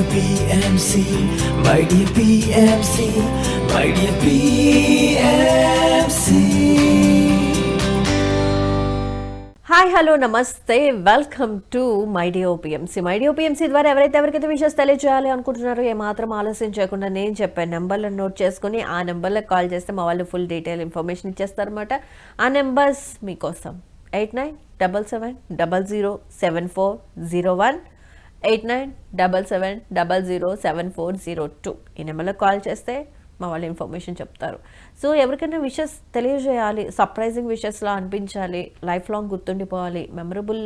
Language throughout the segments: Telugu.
dear PMC, my dear PMC, my dear PMC. Hi hello namaste welcome to my dear PMC my dear PMC ద్వారా ఎవరైతే ఎవరికైతే విషయాలు తెలియజేయాలి అనుకుంటున్నారో ఏమాత్రం ఆలస్యం చేయకుండా నేను చెప్పే నెంబర్లను నోట్ చేసుకుని ఆ నెంబర్లకు కాల్ చేస్తే మా వాళ్ళు ఫుల్ డీటెయిల్ ఇన్ఫర్మేషన్ ఇచ్చేస్తారనమాట ఆ నెంబర్స్ మీకోసం. Eight nine double seven double zero seven four zero one eight nine double seven double zero seven four zero two ఈ నెంబర్లో కాల్ చేస్తే మా వాళ్ళు ఇన్ఫర్మేషన్ చెప్తారు. సో ఎవరికైనా విషెస్ తెలియజేయాలి సర్ప్రైజింగ్ విషెస్లా అనిపించాలి లైఫ్ లాంగ్ గుర్తుండిపోవాలి మెమరబుల్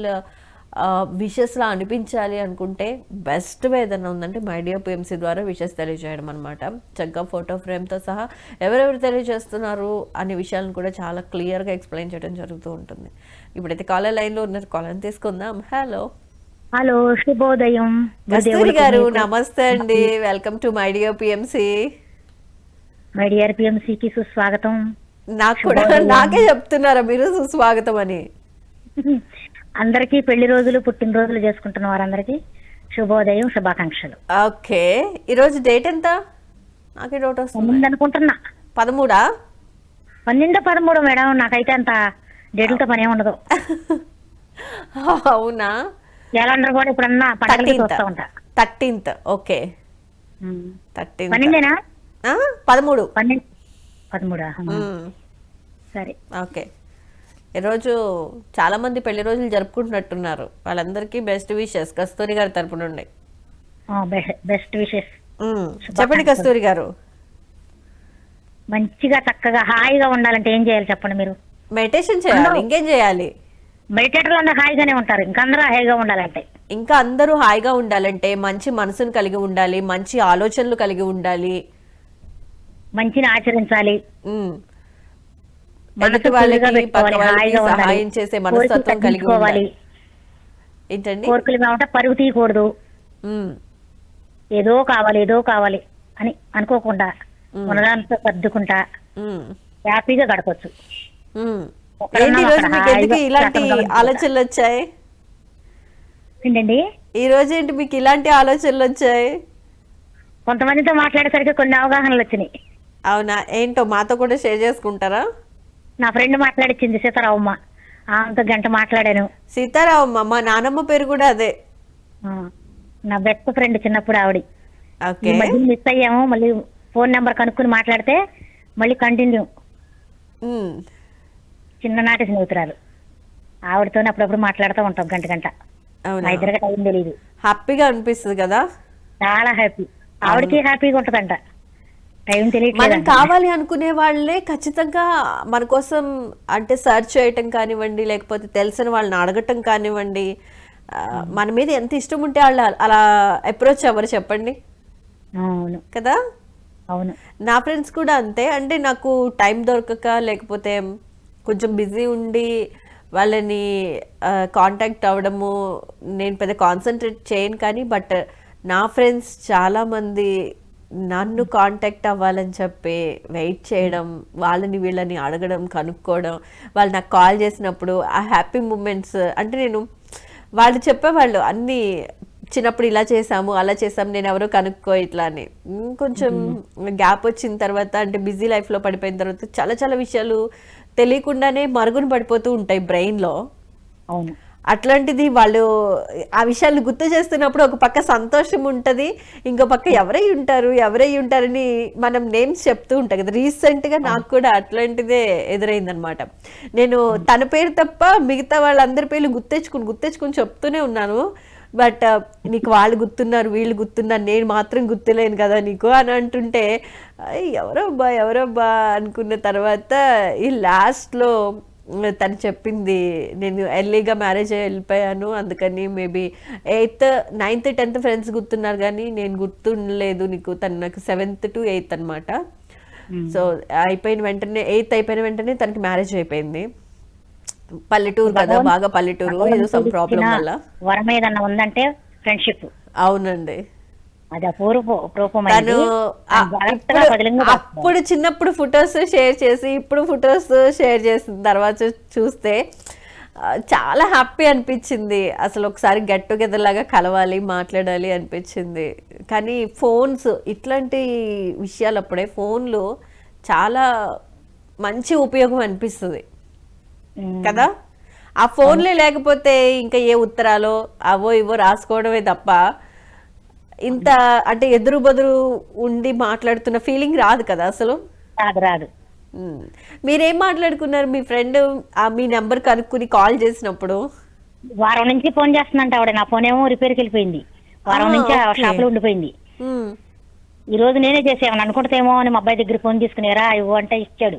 విషెస్లా అనిపించాలి అనుకుంటే బెస్ట్ వే ఏదైనా ఉందంటే మైడియా పిఎంసీ ద్వారా విషెస్ తెలియజేయడం అనమాట చక్కగా ఫోటో ఫ్రేమ్తో సహా ఎవరెవరు తెలియజేస్తున్నారు అనే విషయాలను కూడా చాలా క్లియర్గా ఎక్స్ప్లెయిన్ చేయడం జరుగుతూ ఉంటుంది. ఇప్పుడైతే కాలర్ లైన్లో ఉన్నారు. కాలర్ తీసుకుందాం. హలో. హలో శుభోదయం. కస్తూరి గారు నమస్తే అండి. Welcome to my dear PMC. My dear పిఎంసికి సుస్వాగతం. నాకు కూడా నాకే చెప్తున్నారా మీరు సుస్వాగతం అని? అందరికీ పెళ్ళి రోజులు పుట్టినరోజులు చేసుకుంటున్న వారందరికీ శుభోదయం శుభాకాంక్షలు. ఓకే. ఈరోజు డేట్ ఎంత? నాకు డౌట్ వస్తుంది. అనుకుంటున్నా. పదమూడా? పన్నెండు పదమూడు మేడం. నాకైతే అంత డేట్లతో పని ఉండదు. అవునా? క్యాలెండర్ కూడా ఇప్పుడన్నా థర్టీన్త్. చూస్తూ ఉంటా. Thirteenth okay. థర్టీన్త్. పన్నెండేనా? పదమూడు. పన్నెండు. పదమూడా. సరే. ఓకే. ఈరోజు చాలా మంది పెళ్ళి రోజులు జరుపుకుంటున్నట్టున్నారు. వాళ్ళందరికీ బెస్ట్ విషెస్. కస్తూరి గారి తరపు నుండి. Best wishes. చెప్పండి కస్తూరి గారు. మంచిగా చక్కగా హాయిగా ఉండాలంటే ఏం చేయాలి చెప్పండి మీరు? మెడిటేషన్ చేయాలి. ఇంకేం చేయాలి? అందరూ హాయిగానే ఉంటారు. ఇంకందరూ హాయిగా ఉండాలంటే. ఇంకా అందరూ హాయిగా ఉండాలంటే మంచి మనసును కలిగి ఉండాలి మంచి ఆలోచనలు కలిగి ఉండాలి. మంచిని ఆచరించాలి. ఎదుటి వాళ్ళకి పక్క వాళ్ళకి. సహాయం చేసే మనస్తత్వం కలిగి. ఉండాలి. ఏంటండి? కోరికలు ఏమంటే పరుగు తీయకూడదు. ఏదో కావాలి ఏదో కావాలి అని అనుకోకుండా ఉన్నదాంతో సర్దుకుంటా. హ్యాపీగా గడపచ్చు. ఏంటి ఈ రోజు అక్కడ మీకు ఎందుకు హాయిగా ఇలాంటి ఆలోచనలు వచ్చాయి? ఏంటండి? ఈ రోజు ఏంటి మీకు ఇలాంటి ఆలోచనలు వచ్చాయి? కొంతమందితో మాట్లాడేసరికి కొన్ని అవగాహనలు వచ్చినాయి. అవునా? ఏంటో మాతో కూడా షేర్ చేసుకుంటారా? నా ఫ్రెండ్ మాట్లాడిచ్చింది సీతారామమ్మ. ఆమెతో గంట మాట్లాడాను. సీతారామమ్మ మా నానమ్మ పేరు కూడా అదే. నా బెస్ట్ ఫ్రెండ్ చిన్నప్పుడు ఆవిడ. ఓకే. మిస్ అయ్యాము మళ్ళీ ఫోన్ నెంబర్ కనుక్కుని మాట్లాడితే మళ్ళీ కంటిన్యూ. చిన్ననాటి స్నేహితురాలు. ఆవిడతోనే అప్పుడప్పుడు మాట్లాడుతూ ఉంటాం గంట గంట. మా అవునా ఇద్దరికి టైం తెలియదు హ్యాపీగా అనిపిస్తుంది కదా? చాలా హ్యాపీ. ఆవిడకి హ్యాపీగా ఉంటదంట. టైం మనం తెలియట్లేదు కావాలి అనుకునే వాళ్ళే ఖచ్చితంగా మన కోసం అంటే సెర్చ్ చేయటం కానివ్వండి లేకపోతే తెలిసిన వాళ్ళని అడగటం కానివ్వండి మన మీద ఎంత ఇష్టం ఉంటే వాళ్ళు అలా అప్రోచ్ అవ్వరు చెప్పండి? అవును. కదా? అవును. నా ఫ్రెండ్స్ కూడా అంతే. అంటే నాకు టైం దొరకక లేకపోతే కొంచెం బిజీ ఉండి వాళ్ళని కాంటాక్ట్ అవ్వడము నేను పెద్ద కాన్సన్ట్రేట్ చేయను కానీ బట్ నా ఫ్రెండ్స్ చాలామంది నన్ను కాంటాక్ట్ అవ్వాలని చెప్పి వెయిట్ చేయడం వాళ్ళని వీళ్ళని అడగడం కనుక్కోవడం వాళ్ళు నాకు కాల్ చేసినప్పుడు ఆ హ్యాపీ మూమెంట్స్ అంటే నేను వాళ్ళు చెప్పేవాళ్ళు అన్నీ చిన్నప్పుడు ఇలా చేసాము అలా చేసాము నేను ఎవరో కనుక్కో ఇట్లా అని. కొంచెం గ్యాప్ వచ్చిన తర్వాత అంటే బిజీ లైఫ్లో పడిపోయిన తర్వాత చాలా చాలా విషయాలు తెలియకుండానే మరుగున పడిపోతూ ఉంటాయి బ్రెయిన్లో. అవును. అట్లాంటిది వాళ్ళు ఆ విషయాలు గుర్తు చేస్తున్నప్పుడు ఒక పక్క సంతోషం ఉంటుంది ఇంకో పక్క ఎవరై ఉంటారు ఎవరై ఉంటారని మనం నేమ్స్ చెప్తూ ఉంటాం కదా. రీసెంట్గా నాకు కూడా అట్లాంటిదే ఎదురైందనమాట. నేను తన పేరు తప్ప మిగతా వాళ్ళందరి పేర్లు గుర్తెచ్చుకుని గుర్తెచ్చుకుని చెప్తూనే ఉన్నాను. బట్ నీకు వాళ్ళు గుర్తున్నారు వీళ్ళు గుర్తున్నారు నేను మాత్రం గుర్తులేను కదా నీకు అని అంటుంటే "అయ్, ఎవరబ్బా ఎవరబ్బా అనుకున్న తర్వాత ఈ లాస్ట్లో తను చెప్పింది నేను ఎర్లీగా మ్యారేజ్ అయ్యి వెళ్ళిపోయాను అందుకని maybe eighth ninth tenth friends గుర్తున్నారు కానీ నేను గుర్తుండలేదు నీకు తను నాకు సెవెంత్ టు ఎయిత్ అనమాట సో అయిపోయిన వెంటనే ఎయిత్ అయిపోయిన వెంటనే తనకి మ్యారేజ్ అయిపోయింది. పల్లెటూరు కదా బాగా పల్లెటూరు ఏదో సమ్ ప్రాబ్లం వల్ల. వరం ఏదన్నా ఉందంటే ఫ్రెండ్షిప్ అవునండి. అది అప్పుడు చిన్నప్పుడు ఫొటోస్ షేర్ చేసి ఇప్పుడు ఫొటోస్ షేర్ చేసిన తర్వాత చూస్తే చాలా హ్యాపీ అనిపించింది. అసలు ఒకసారి గెట్ టుగెదర్ లాగా కలవాలి మాట్లాడాలి అనిపించింది. కానీ ఫోన్స్ ఇట్లాంటి విషయాలు అప్పుడే ఫోన్లు చాలా మంచి ఉపయోగం అనిపిస్తుంది. కదా? ఆ ఫోన్లే లేకపోతే ఇంకా ఏ ఉత్తరాలో అవో ఇవో రాసుకోవడమే తప్ప ఇంత అంటే ఎదురు బదురు ఉండి మాట్లాడుతున్న ఫీలింగ్ రాదు కదా అసలు? రాదు రాదు. మీరేం మాట్లాడుకున్నారు? మీ ఫ్రెండ్ మీ నెంబర్ కనుక్కుని కాల్ చేసినప్పుడు? వారం నుంచి ఫోన్ చేస్తుందంట ఆవిడ. నా ఫోన్ ఏమో రిపేర్కి వెళ్ళిపోయింది. వారం నుంచి. షాప్లో ఉండిపోయింది. ఈ రోజు నేనే చేసేవాను అనుకుంటేమో అని మా అబ్బాయి దగ్గర ఫోన్ తీసుకునేరా ఇవ్వు అంటే ఇచ్చాడు.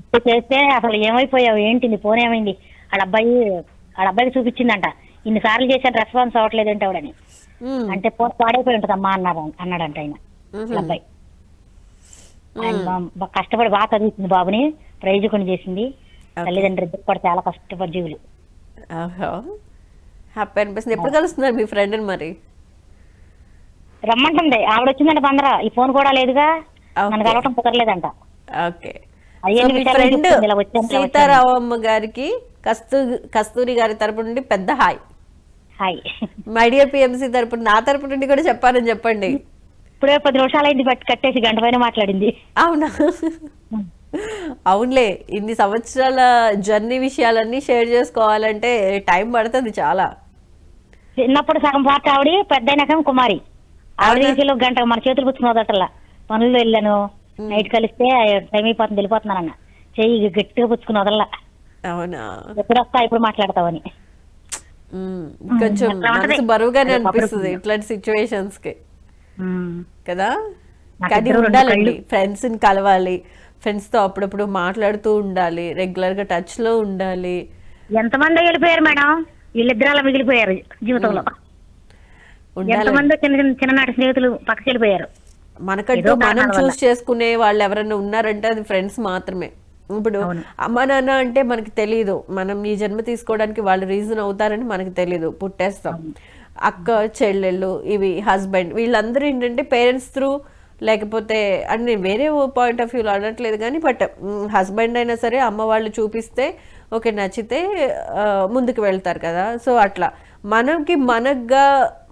ఇప్పుడు చేస్తే అసలు ఏమైపోయావు ఏంటి నీ ఫోన్ ఏమైంది? వాళ్ళ అబ్బాయి వాళ్ళ అబ్బాయికి చూపించిందంట. ఇన్ని సార్లు చేశాను రెస్పాన్స్ అవ్వట్లేదు ఏంటి ఆవిడని. అంటే ఫోన్ పాడైపోయి ఉంటదమ్మా అన్నారు అన్నాడంట ఆయన అబ్బాయి. ఆయన కష్టపడి బాగా చదువుతుంది బాబుని ప్రైజ్ కొని చేసింది. తల్లిదండ్రులు ఇద్దరు కూడా చాలా కష్టపడి జీవులు. హ్యాపీ అనిపిస్తుంది. ఎప్పుడు కలుస్తున్నారు మీ ఫ్రెండ్ని మరి? రమ్మంటుంది ఆవిడ వచ్చిందంట బందర ఈ ఫోన్ కూడా లేదుగా. మనకు కలవటం కుదరలేదంట. ఓకే. ఫ్రెండ్. సీతారామమ్మ గారికి కస్తూరి కస్తూరి గారి తరపు నుండి పెద్ద hi. Hi. My dear PMC తరపు నా తరపు నుండి కూడా చెప్పాలని చెప్పండి. ఇప్పుడే పది నిమిషాలు అయింది బట్టి కట్టేసి గంట పైన మాట్లాడింది. అవునా? అవునులే. ఇన్ని సంవత్సరాల జర్నీ విషయాలన్నీ షేర్ చేసుకోవాలంటే టైం పడుతుంది చాలా. చిన్నప్పుడు సగం పాట ఆవిడ పెద్ద కుమారి. ఆవిడ విషయంలో గంట మన చేతులు పుచ్చుకున్నదటల్లా పనులు వెళ్ళాను. నైట్ కలిస్తే టైం అయిపోతుంది వెళ్ళిపోతున్నానన్న చెయ్యి గట్టిగా పుచ్చుకుని వదల్లా అవునా? ఎప్పుడు వస్తా ఇప్పుడు మాట్లాడతావని. కొంచెం. మనసు బరువుగానే అనిపిస్తుంది ఇట్లాంటి సిచ్యువేషన్స్కి. కదా? కానీ ఉండాలండి. ఫ్రెండ్స్ని కలవాలి. ఫ్రెండ్స్తో అప్పుడప్పుడు మాట్లాడుతూ ఉండాలి. రెగ్యులర్గా టచ్లో ఉండాలి. ఎంతమంది వెళ్ళిపోయారు మేడం? వీళ్ళిద్దరు అలా మిగిలిపోయారు జీవితంలో. ఎంతమంది చిన్న చిన్న చిన్ననాటి స్నేహితులు పక్కకి వెళ్ళిపోయారు. మనకంటూ మనం చూస్ చేసుకునే వాళ్ళు ఎవరైనా ఉన్నారంటే అది ఫ్రెండ్స్ మాత్రమే. ఇప్పుడు. అమ్మ నాన్న అంటే మనకి తెలియదు మనం ఈ జన్మ తీసుకోవడానికి వాళ్ళు రీజన్ అవుతారని మనకి తెలియదు పుట్టేస్తాం. అక్క చెల్లెళ్ళు ఇవి హస్బెండ్ వీళ్ళందరూ ఏంటంటే పేరెంట్స్ త్రూ లేకపోతే అంటే నేను వేరే పాయింట్ ఆఫ్ వ్యూలో అనట్లేదు కానీ బట్ హస్బెండ్ అయినా సరే అమ్మ వాళ్ళు చూపిస్తే ఓకే నచ్చితే ముందుకు వెళ్తారు కదా. సో అట్లా. మనకి మనగా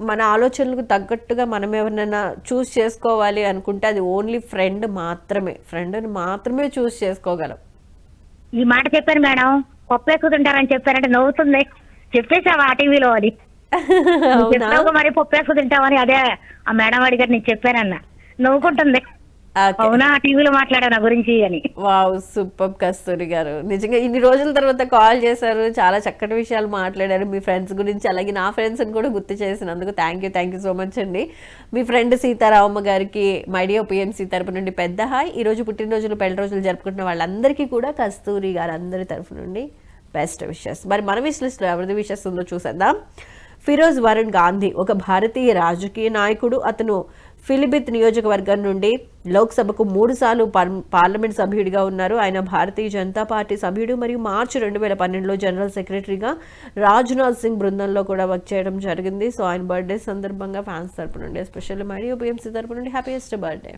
మన ఆలోచనలకు తగ్గట్టుగా మనం ఎవరినైనా చూస్ చేసుకోవాలి అనుకుంటే అది ఓన్లీ ఫ్రెండ్ మాత్రమే. ఫ్రెండ్ని మాత్రమే చూస్ చేసుకోగలం. ఈ మాట చెప్పాను మేడం. పప్పు ఎక్కువ తింటారని చెప్పారంటే నవ్వుతుంది. చెప్పేసావా టీవీలో అది? మరి పప్పు ఎక్కువ తింటావని అదే ఆ మేడం అడిగారు నీకు చెప్పానన్న. నవ్వుకుంటుంది. అవునా? ఆ టీవీలో మాట్లాడా నా గురించి అని. వావ్ సూపర్ కస్తూరి గారు. నిజంగా ఇన్ని రోజుల తర్వాత కాల్ చేశారు. చాలా చక్కటి విషయాలు మాట్లాడారు. మీ ఫ్రెండ్స్ గురించి అలాగే నా ఫ్రెండ్స్ని కూడా గుర్తు చేసినందుకు thank you thank you so much అండి. మీ ఫ్రెండ్ సీతారామమ్మ గారికి మైడియో పిఎంసీ తరపు నుండి పెద్ద హాయ్. ఈ రోజు పుట్టినరోజులు పెళ్ళి రోజులు జరుపుకుంటున్న వాళ్ళందరికీ కూడా కస్తూరి గారు అందరి తరపు నుండి బెస్ట్ విషెస్ మరి మన విష్ లిస్ట్లో ఎవరిది విషెస్ ఉందో చూసేద్దాం. ఫిరోజ్ వరుణ్ గాంధీ ఒక భారతీయ రాజకీయ నాయకుడు. అతను ఫిలిబిత్ నియోజకవర్గం నుండి లోక్సభకు మూడుసార్లు పార్లమెంట్ సభ్యుడిగా ఉన్నారు. ఆయన భారతీయ జనతా పార్టీ సభ్యుడు మరియు మార్చి రెండు వేల పన్నెండులో జనరల్ సెక్రటరీగా రాజ్నాథ్ సింగ్ బృందంలో కూడా వర్క్ చేయడం జరిగింది. సో ఆయన బర్త్డే సందర్భంగా ఫ్యాన్స్ తరపు నుండి ఎస్పెషల్లీ మరియు బిఎంసీ తరపు నుండి హ్యాపీయెస్ట్ బర్త్డే.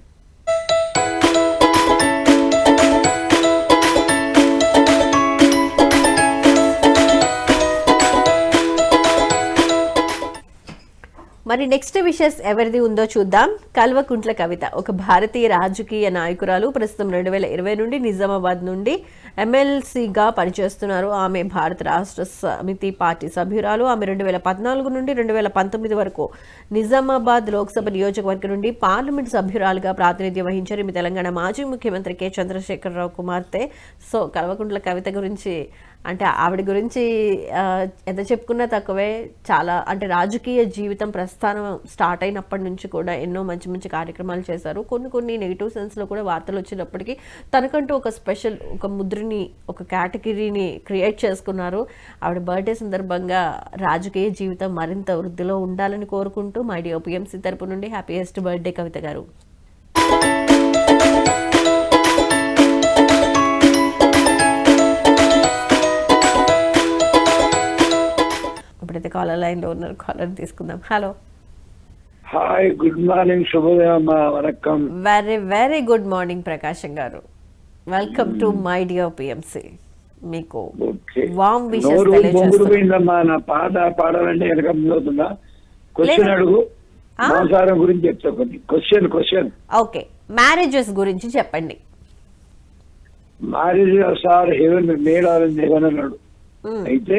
మరి నెక్స్ట్ విషయస్ ఎవరిది ఉందో చూద్దాం. కల్వకుంట్ల కవిత ఒక భారతీయ రాజకీయ నాయకురాలు. ప్రస్తుతం రెండు వేల ఇరవై నుండి నిజామాబాద్ నుండి ఎమ్మెల్సీగా పనిచేస్తున్నారు. ఆమె భారత రాష్ట్ర సమితి పార్టీ సభ్యురాలు. ఆమె రెండు వేల పద్నాలుగు నుండి రెండు వేల పంతొమ్మిది వరకు నిజామాబాద్ లోక్సభ నియోజకవర్గం నుండి పార్లమెంట్ సభ్యురాలుగా ప్రాతినిధ్యం వహించారు. ఈమె తెలంగాణ మాజీ ముఖ్యమంత్రి కె. చంద్రశేఖరరావు కుమార్తె. సో కల్వకుంట్ల కవిత గురించి అంటే ఆవిడ గురించి ఎంత చెప్పుకున్నా తక్కువే. చాలా అంటే రాజకీయ జీవితం ప్రస్థానం స్టార్ట్ అయినప్పటి నుంచి కూడా ఎన్నో మంచి మంచి కార్యక్రమాలు చేశారు. కొన్ని కొన్ని నెగిటివ్ సెన్స్లో కూడా వార్తలు వచ్చినప్పటికీ తనకంటూ ఒక స్పెషల్ ఒక ముద్రని ఒక కేటగిరీని క్రియేట్ చేసుకున్నారు. ఆవిడ బర్త్డే సందర్భంగా రాజకీయ జీవితం మరింత వృద్ధిలో ఉండాలని కోరుకుంటూ మై డి ఓపీఎంసీ తరపు నుండి హ్యాపీయెస్ట్ బర్త్డే కవిత గారు. ఇప్పుడైతే కాలర్ లైన్లో ఉన్నారు కాలర్ తీసుకుందాం. హలో హాయ్ గుడ్ మార్నింగ్ శుభోదయం vanakkam. Very very good morning Prakasam garu. Welcome to my dear PMC మీకు వామ్ విషెస్ పోయిందమ్మా నా పాట పాడాలంటే వెనక ముందు అవుతుందా? క్వశ్చన్. అడుగు? సంసారం గురించి చెప్తా కొన్ని క్వశ్చన్ క్వశ్చన్ ఓకే మ్యారేజెస్ గురించి చెప్పండి. మ్యారేజ్ సార్ హెవెన్ మేడాలని హెవెన్ అన్నాడు మ్మ్. అయితే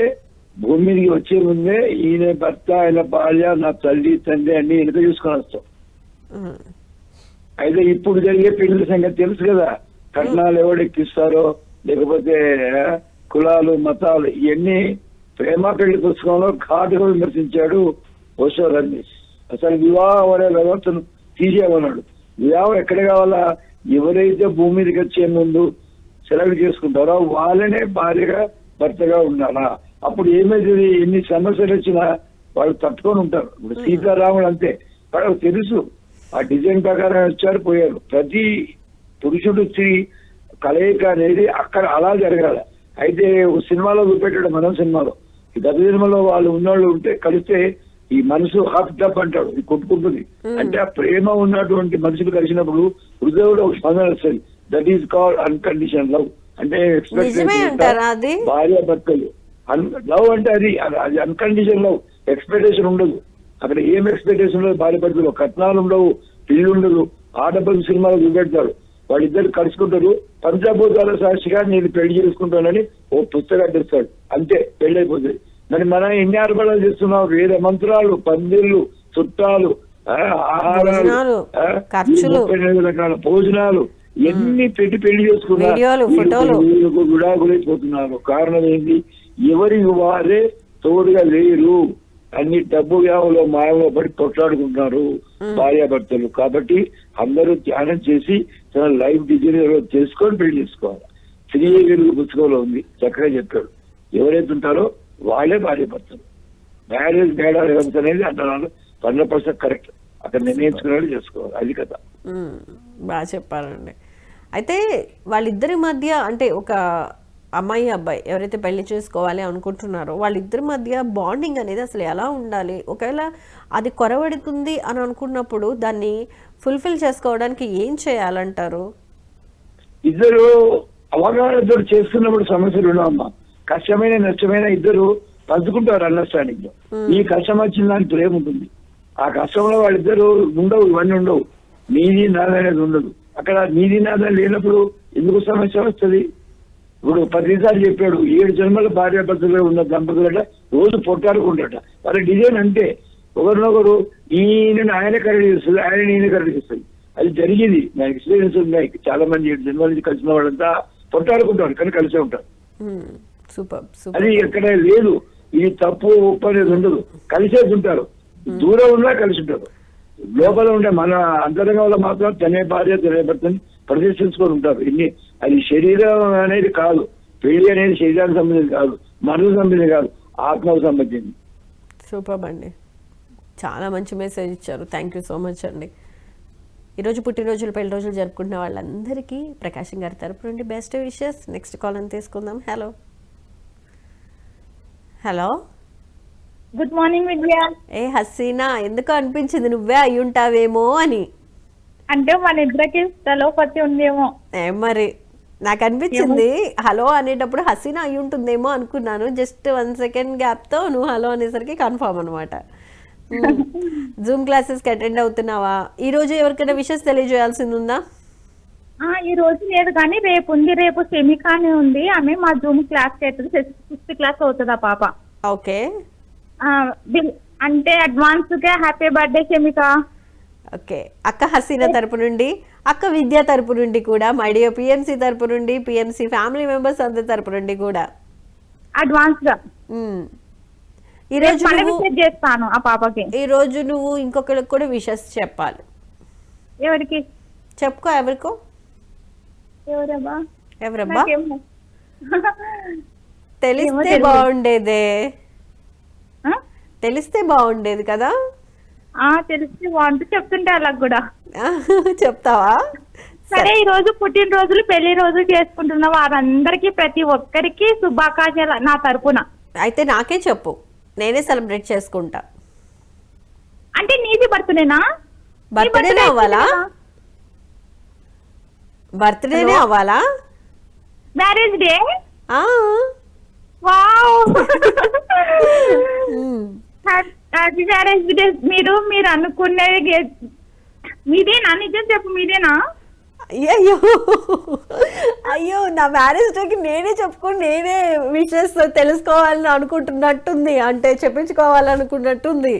భూమి మీదకి వచ్చే ముందే ఈయన భర్త ఆయన భార్య నా తల్లి తండ్రి అన్ని వెనుక చూసుకొని వస్తాం. అయితే ఇప్పుడు జరిగే పెళ్ళి సంగతి తెలుసు కదా. కట్నాలు ఎవడు ఎక్కిస్తారో లేకపోతే కులాలు మతాలు ఇవన్నీ ప్రేమ పెళ్ళి పుస్తకంలో ఘాటుగా విమర్శించాడు ఓషో రమేష్. అసలు వివాహం అనే వ్యవస్థను తీసేయమన్నాడు. వివాహం ఎక్కడ కావాలా? ఎవరైతే భూమి మీదకి వచ్చే ముందు సెలెక్ట్ చేసుకుంటారో వాళ్ళనే భార్యగా భర్తగా ఉండాలా? అప్పుడు ఏమైతుంది ఎన్ని సమస్యలు వచ్చినా వాళ్ళు తట్టుకొని ఉంటారు. ఇప్పుడు సీతారాముడు అంతే. వాళ్ళకి తెలుసు. ఆ డిజైన్ ప్రకారం వచ్చారు పోయారు. ప్రతి పురుషుడు స్త్రీ కలయిక అనేది అక్కడ అలా జరగాలి. అయితే ఒక సినిమాలో చూపెట్టాడు మనం సినిమాలో. ఈ గత సినిమాలో వాళ్ళు ఉన్నోళ్ళు ఉంటే కలిస్తే ఈ మనసు హాఫ్ డప్ అంటాడు ఇది కొట్టుకుంటుంది. అంటే ఆ ప్రేమ ఉన్నటువంటి మనుషులు కలిసినప్పుడు హృదయంలో ఒక స్పందన వస్తుంది. That is called unconditional love. అంటే? భార్య భర్తలు. లవ్ అంటే అది అది- అన్కండిషన్ లవ్ ఎక్స్పెక్టేషన్ ఉండదు. అక్కడ ఏం ఎక్స్పెక్టేషన్ ఉండదు? భార్య భర్తలు కట్నాలు ఉండవు పిల్లి ఉండదు. ఆడపల్లి సినిమాలో చూపెడతారు. వాళ్ళిద్దరు కలుసుకుంటారు. పంచభూతాల సాక్షిగా నేను పెళ్ళి చేసుకుంటానని ఓ పుస్తకం తెస్తాడు అంతే పెళ్ళి అయిపోతుంది మరి మనం ఎన్ని ఆర్భాటాలు చేస్తున్నాం? వేరే మంత్రాలు పందిళ్ళు చుట్టాలు ఆహారాలు ముప్పై ఎనిమిది రకాల భోజనాలు. ఎన్ని పెట్టి పెళ్ళి చేసుకున్నారు. వీళ్ళకు విడాకులైపోతున్నారు. కారణం ఏంటి? ఎవరి వారే తోడుగా లేరు. అన్ని డబ్బు వ్యాములో మాయంలో పడి కొట్లాడుకుంటున్నారు భార్యాభర్తలు. కాబట్టి అందరూ ధ్యానం చేసి తన లైఫ్ డిజైన్ చేసుకొని పెళ్ళి చేసుకోవాలి. స్త్రీ వెలుగు పుస్తకంలో ఉంది. చక్కగా చెప్పాడు. ఎవరైతే ఉంటారో వాళ్ళే భార్యాభర్తలు. మ్యారేజ్ మేడాలు ఎంత అనేది అంటున్నాను హండ్రెడ్ పర్సెంట్ కరెక్ట్. అక్కడ నిర్ణయించుకున్నాడు చేసుకోవాలి. అది కదా. బాగా చెప్పారండి. అయితే వాళ్ళిద్దరి మధ్య అంటే ఒక అమ్మాయి అబ్బాయి ఎవరైతే పెళ్ళి చేసుకోవాలి అనుకుంటున్నారో వాళ్ళిద్దరి మధ్య బాండింగ్ అనేది అసలు ఎలా ఉండాలి? ఒకవేళ అది కొరవడుతుంది అని అనుకున్నప్పుడు దాన్ని ఫుల్ఫిల్ చేసుకోవడానికి ఏం చేయాలంటారు? ఇద్దరు అవగాహనతో చేసుకున్నప్పుడు సమస్యలు ఉండవమ్మా. కష్టమైన నష్టమైన ఇద్దరు పంచుకుంటారు అండర్స్టాండింగ్లో ఈ కష్టం వచ్చిన దాని ప్రేమ ఉంటుంది. ఆ కష్టంలో వాళ్ళిద్దరు ఉండవు ఇవన్నీ ఉండవు. నీది నాది అనేది ఉండదు. అక్కడ నీది నాది లేనప్పుడు ఎందుకు సమస్య వస్తుంది? ఇప్పుడు పదిసార్లు చెప్పాడు. ఏడు జన్మల భార్యాభర్తలు ఉన్న దంపతులట రోజు పొట్టాడుకుంటాట వాళ్ళ డిజైన్ అంటే ఒకరినొకరు ఈయన ఆయన కరెక్ట్ చేస్తుంది ఆయన నేను కరెక్ట్ చేస్తుంది. అది జరిగింది. నా ఎక్స్పీరియన్స్ ఉన్నాయి. చాలా మంది ఏడు జన్మల నుంచి కలిసిన వాళ్ళంతా పొట్టాడుకుంటారు కానీ కలిసే ఉంటారు. అది ఎక్కడ లేదు. ఇది తప్పు ఒప్పు అనేది ఉండదు. కలిసేసి ఉంటారు. దూరం ఉన్నా కలిసి ఉంటారు. లోపల ఉండే మన అంతరంగంలో మాత్రం తనే భార్య తనే భర్తని ప్రదర్శించుకొని ఉంటారు. ఇన్ని అది శరీరం అనేది కాదు. పెళ్ళి అనేది శరీరానికి సంబంధించి కాదు. మనసు సంబంధించి కాదు. ఆత్మకు సంబంధించింది. సూపర్ అండి. చాలా మంచి మెసేజ్ ఇచ్చారు. థ్యాంక్ యూ సో మచ్ అండి. ఈరోజు పుట్టినరోజులు పెళ్ళి రోజులు జరుపుకుంటున్న వాళ్ళందరికీ ప్రకాశం గారి తరపు నుండి బెస్ట్ విషెస్ నెక్స్ట్ కాల్ అని తీసుకుందాం. Hello hello good morning Vidya. ఏ హసీనా ఎందుకు అనిపించింది? నువ్వే అయి ఉంటావేమో అని. అంటే మన ఇద్దరికి తలోపతి ఉందేమో. ఏం మరి నాకు అనిపించింది హలో అనేటప్పుడు హసీనా అయి ఉంటుందేమో అనుకున్నాను. జస్ట్ వన్ సెకండ్ గ్యాప్తో నువ్వు హలో అనేసరికి కన్ఫామ్ అనమాట జూమ్ క్లాసెస్కి అటెండ్ అవుతున్నావా? ఈ రోజు ఎవరికైనా విషెస్ తెలియజేయాల్సింది ఉందా ఈ రోజు లేదు కానీ రేపు ఉంది రేపు సెమికానే ఉంది. ఆమె మా జూమ్ క్లాస్ చేస్తుంది. ఫిఫ్త్ క్లాస్ అవుతుంది పాప? ఓకే. అంటే అడ్వాన్స్గా హ్యాపీ బర్త్డే సెమిక. ఓకే. అక్క హసీనా తరపు నుండి అక్క విద్యా తరపు నుండి కూడా మైడియో పిఎంసి తరపు నుండి పిఎంసి ఫ్యామిలీ మెంబర్స్ అందరి తరపు నుండి కూడా. అడ్వాన్స్గా. ఈరోజు చేస్తాను ఆ పాపకి. ఈరోజు నువ్వు ఇంకొకరికి కూడా విషెస్ చెప్పాలి. ఎవరికి? చెప్పుకో ఎవరికో. ఎవరబ్బా? ఎవరబ్బా. తెలిస్తే. బాగుండేదే? తెలిస్తే బాగుండేది కదా? ఆ తెలిసి. బాగుంటూ చెప్తుంటే అలా కూడా. చెప్తావా? సరే ఈ రోజు పుట్టినరోజులు పెళ్ళి రోజు చేసుకుంటున్న వారందరికీ ప్రతి ఒక్కరికి శుభాకాంక్షలు నా తరపున. అయితే నాకే చెప్పు. నేనే సెలబ్రేట్ చేసుకుంటా. అంటే నీది బర్త్డేనా? బర్త్డేనే అవ్వాలా? బర్త్డేనే అవ్వాలా? Marriage day. Wow. Marriage day మీరు మీరు అనుకునేది మీదేనా? నిజం చెప్పు మీదేనా? అయ్యో అయ్యో నా మ్యారేజ్ డేకి నేనే చెప్పుకొని నేనే విషెస్ తెలుసుకోవాలని అనుకుంటున్నట్టుంది. అంటే చెప్పించుకోవాలనుకున్నట్టుంది.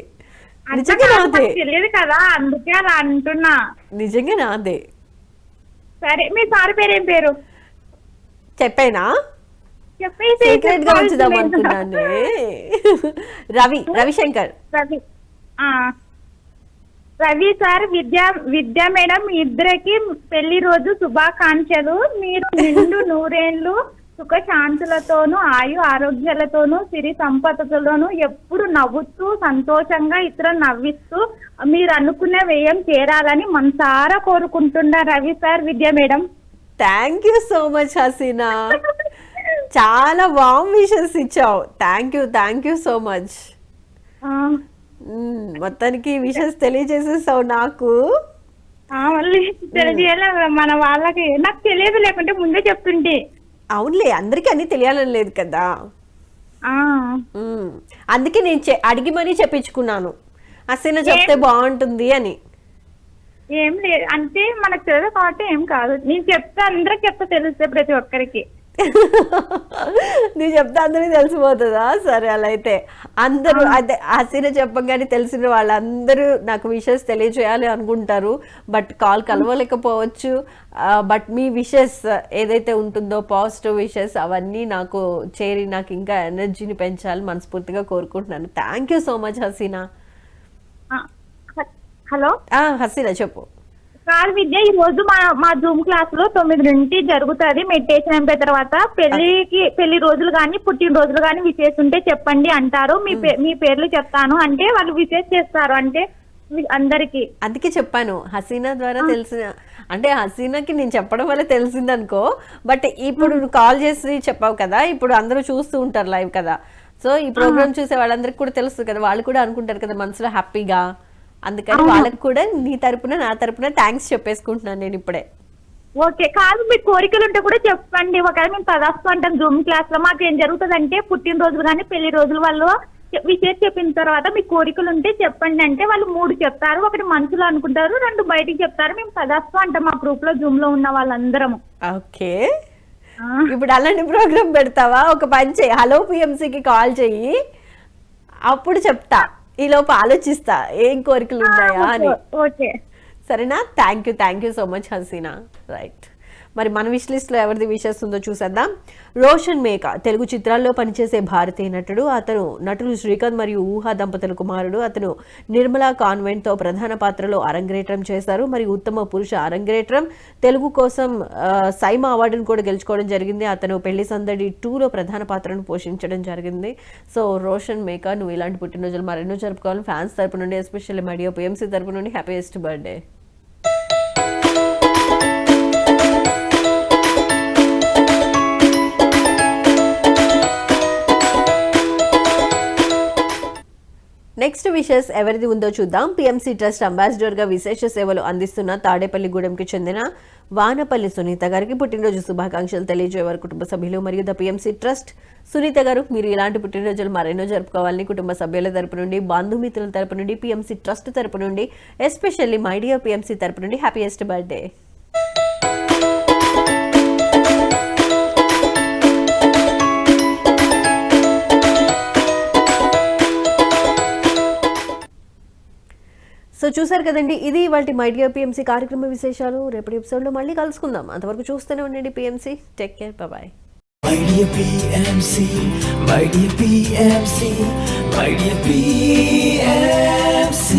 నిజంగా నాదే. తెలియదు కదా అందుకే అలా అంటున్నా. నిజంగా నాదే. సరే మీ సార్ పేరు ఏం పేరు? చెప్పానా? సీక్రెట్గా ఉంచుదాం. అనుకున్నానే. రవి రవిశంకర్ రవి. రవి సార్ విద్యా విద్యా మేడం మీ ఇద్దరికి పెళ్ళి రోజు శుభాకాంక్షలు. మీరు నిండు నూరేళ్ళు సుఖ శాంతులతోనూ ఆయు ఆరోగ్యాలతోనూ సిరి సంపదలతోనూ ఎప్పుడు నవ్వుతూ సంతోషంగా ఇతరులు నవ్విస్తూ మీరు అనుకున్న వ్యయం చేరాలని మనసారా కోరుకుంటున్నా Ravi sir Vidya madam. Thank you so much Hasina. చాలా వామ్ విషెస్ ఇచ్చావు. Thank you thank you so much మొత్తానికి విషెస్ తెలియజేసేసావు నాకు. మళ్ళీ మన వాళ్ళకి నాకు తెలియదు లేకుంటే ముందే చెప్తుంటే. అవునులే అందరికీ అన్ని తెలియాలని లేదు కదా. అందుకే నేను అడిగి మరీ చెప్పించుకున్నాను. హసీనా చెప్తే బాగుంటుంది అని. ఏం లేదు అంటే మనకు తెలియదు కాబట్టి ఏం కాదు. నేను చెప్తే అందరికి చెప్తే తెలుస్తే ప్రతి ఒక్కరికి. నువ్వు చెప్తే అందరికీ తెలిసిపోతుందా? సరే అలా అయితే. అందరూ అదే హసీన చెప్పగానే తెలిసిన వాళ్ళందరూ నాకు విషెస్ తెలియజేయాలి అనుకుంటారు. బట్ కాల్ కలవలేకపోవచ్చు. బట్ మీ విషెస్ ఏదైతే ఉంటుందో పాజిటివ్ విషెస్ అవన్నీ నాకు చేరి నాకు ఇంకా ఎనర్జీని పెంచాలి మనస్ఫూర్తిగా కోరుకుంటున్నాను. Thank you so much Hasina. ఆ, హలో? ఆ, హసీనా చెప్పు. కాల్ విద్య ఈ రోజు మా మా జూమ్ క్లాస్లో తొమ్మిది నుండి జరుగుతుంది. మెడిటేషన్ అయిపోయిన తర్వాత పెళ్ళికి పెళ్ళి రోజులు కానీ పుట్టినరోజులు కానీ విశేష ఉంటే చెప్పండి అంటారు. మీ మీ పేర్లు చెప్తాను. అంటే వాళ్ళు విశేష చేస్తారు. అంటే అందరికి. అందుకే చెప్పాను. హసీనా ద్వారా తెలిసిన అంటే హసీనాకి నేను చెప్పడం వల్ల తెలిసింది అనుకో బట్ ఇప్పుడు కాల్ చేసి చెప్పావు కదా ఇప్పుడు అందరూ చూస్తూ ఉంటారు లైవ్ కదా. సో ఈ ప్రోగ్రామ్ చూసే వాళ్ళందరికీ కూడా తెలుస్తుంది కదా వాళ్ళు కూడా అనుకుంటారు కదా మనసులో హ్యాపీగా. అందుకని వాళ్ళకి కూడా నీ తరపున నా తరపున థ్యాంక్స్ చెప్పేసుకుంటున్నాను నేను ఇప్పుడే. ఓకే కాదు మీ కోరికలు ఉంటే కూడా చెప్పండి. ఒకవేళ మేము అంటాం జూమ్ క్లాస్లో మాకు ఏం జరుగుతుందంటే పుట్టినరోజులు కానీ పెళ్ళి రోజులు వాళ్ళు విషయం చెప్పిన తర్వాత మీ కోరికలు ఉంటే చెప్పండి అంటే వాళ్ళు మూడు చెప్తారు. ఒకటి మనసులో అనుకుంటారు రెండు బయటికి చెప్తారు. మేము పదాస్తూ అంటాం మా గ్రూప్లో జూమ్లో ఉన్న వాళ్ళందరము. ఓకే. ఇప్పుడు అలాంటి ప్రోగ్రామ్ పెడతావా? ఒక పని చెయ్యి హలో పిఎంసీకి కాల్ చెయ్యి. అప్పుడు చెప్తా. ఈ లోపు ఆలోచిస్తా ఏం కోరికలు ఉన్నాయా అని. ఓకే. సరేనా? Thank you thank you so much Hasina. Right మరి మన విష్ లిస్ట్లో ఎవరిది విషెస్ ఉందో చూసేద్దాం. రోషన్ మేక తెలుగు చిత్రాల్లో పనిచేసే భారతీయ నటుడు. అతను నటులు శ్రీకాంత్ మరియు ఊహా దంపతుల కుమారుడు. అతను నిర్మలా కాన్వెంట్తో ప్రధాన పాత్రలో అరంగేట్రం చేశారు. మరియు ఉత్తమ పురుష అరంగేట్రం తెలుగు కోసం సైమా అవార్డును కూడా గెలుచుకోవడం జరిగింది. అతను పెళ్ళి సందడి టూలో ప్రధాన పాత్రను పోషించడం జరిగింది. సో రోషన్ మేక నువ్వు ఇలాంటి పుట్టినరోజులు మరెన్నో జరుపుకోవాలి ఫ్యాన్స్ తరపు నుండి ఎస్పెషల్లీ మడియో పిఎంసీ తరపు నుండి హ్యాపీయెస్ట్ బర్త్డే నెక్స్ట్ విషెస్ ఎవరిది ఉందో చూద్దాం. పిఎంసీ ట్రస్ట్ అంబాసిడర్గా విశేష సేవలు అందిస్తున్న తాడేపల్లిగూడెంకి చెందిన వానపల్లి సునీత గారికి పుట్టినరోజు శుభాకాంక్షలు తెలియజేవారు కుటుంబ సభ్యులు మరియు ద పిఎంసీ ట్రస్ట్ సునీత గారు మీరు ఇలాంటి పుట్టినరోజులు మరెన్నో జరుపుకోవాలని కుటుంబ సభ్యుల తరపు నుండి బంధుమిత్రుల తరపు నుండి పిఎంసీ ట్రస్ట్ తరపు నుండి ఎస్పెషల్లీ మైడియా పిఎంసీ తరపు నుండి హ్యాపీయెస్ట్ బర్త్డే సో చూసారు కదండి ఇది వాటి మైడియా పిఎంసీ కార్యక్రమ విశేషాలు. రేపటి ఎపిసోడ్లో మళ్ళీ కలుసుకుందాం. అంతవరకు చూస్తూనే ఉండండి PMC take care bye PMC, PMC, PMC.